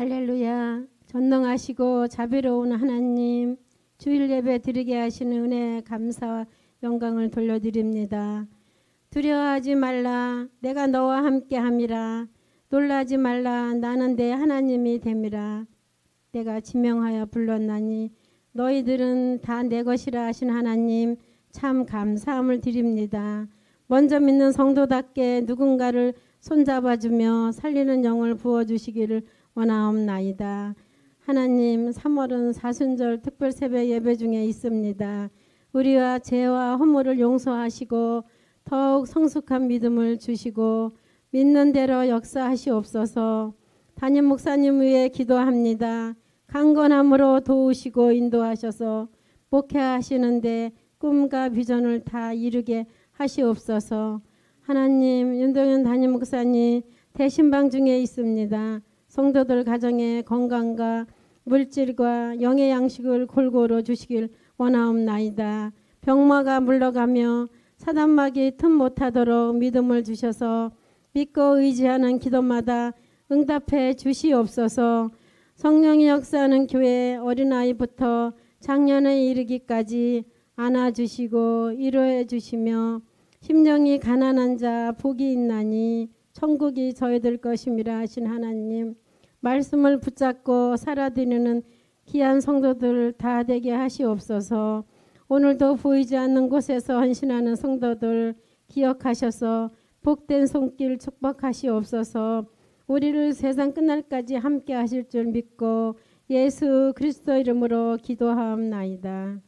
할렐루야. 전능하시고 자비로운 하나님, 주일 예배 드리게 하시는 은혜 감사와 영광을 돌려드립니다. 두려워하지 말라. 내가 너와 함께 함이라. 놀라지 말라. 나는 내 하나님이 됨이라. 내가 지명하여 불렀나니 너희들은 다 내 것이라 하신 하나님 참 감사함을 드립니다. 먼저 믿는 성도답게 누군가를 손잡아주며 살리는 영을 부어주시기를 원하옵나이다. 하나님 3월은 사순절 특별 새벽 예배 중에 있습니다. 우리와 죄와 허물을 용서하시고 더욱 성숙한 믿음을 주시고 믿는 대로 역사하시옵소서. 담임 목사님 위해 기도합니다. 강건함으로 도우시고 인도하셔서 목회하시는데 꿈과 비전을 다 이루게 하시옵소서. 하나님 윤동현 담임 목사님 대신방 중에 있습니다. 성도들 가정의 건강과 물질과 영의 양식을 골고루 주시길 원하옵나이다. 병마가 물러가며 사단막이 틈 못하도록 믿음을 주셔서 믿고 의지하는 기도마다 응답해 주시옵소서. 성령이 역사하는 교회 어린아이부터 작년에 이르기까지 안아주시고 위로해 주시며 심령이 가난한 자 복이 있나니 천국이 저희들 것임이라 하신 하나님 말씀을 붙잡고 살아드리는 귀한 성도들 다 되게 하시옵소서 오늘도 보이지 않는 곳에서 헌신하는 성도들 기억하셔서 복된 손길 축복하시옵소서 우리를 세상 끝날까지 함께 하실 줄 믿고 예수 그리스도 이름으로 기도하옵나이다.